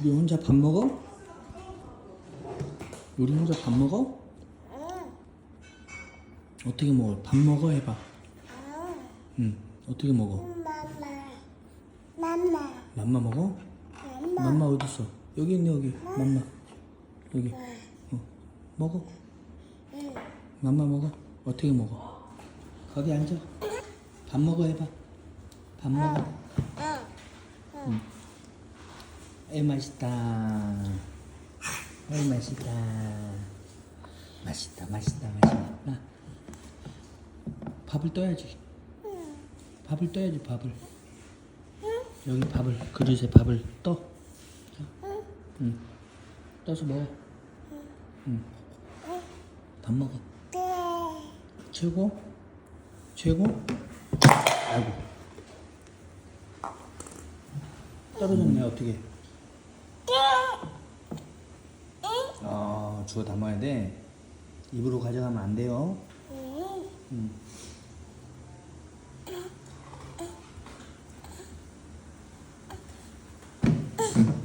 우리 혼자 밥 먹어? 우리 혼자 밥 먹어? 어떻게 먹어? 밥 먹어 해봐. 응. 어떻게 먹어? 맘마 맘마 맘마 먹어? 맘마 맘마 어디 있어? 여기 있네 여기. 맘마. 여기. 어. 먹어. 맘마 먹어. 어떻게 먹어? 거기 앉아. 밥 먹어 해봐. 밥 먹어. 응. 에 맛있다. 에 맛있다. 맛있다 맛있다 맛있다. 밥을 떠야지. 밥을 떠야지 밥을. 여기 밥을 그릇에 밥을 떠. 자. 응. 떠서 먹어. 응. 밥 먹어. 최고? 최고? 아이고. 떨어졌네 어떻게? 주워 담아야 돼. 입으로 가져가면 안 돼요. 음. 음. 응. 응.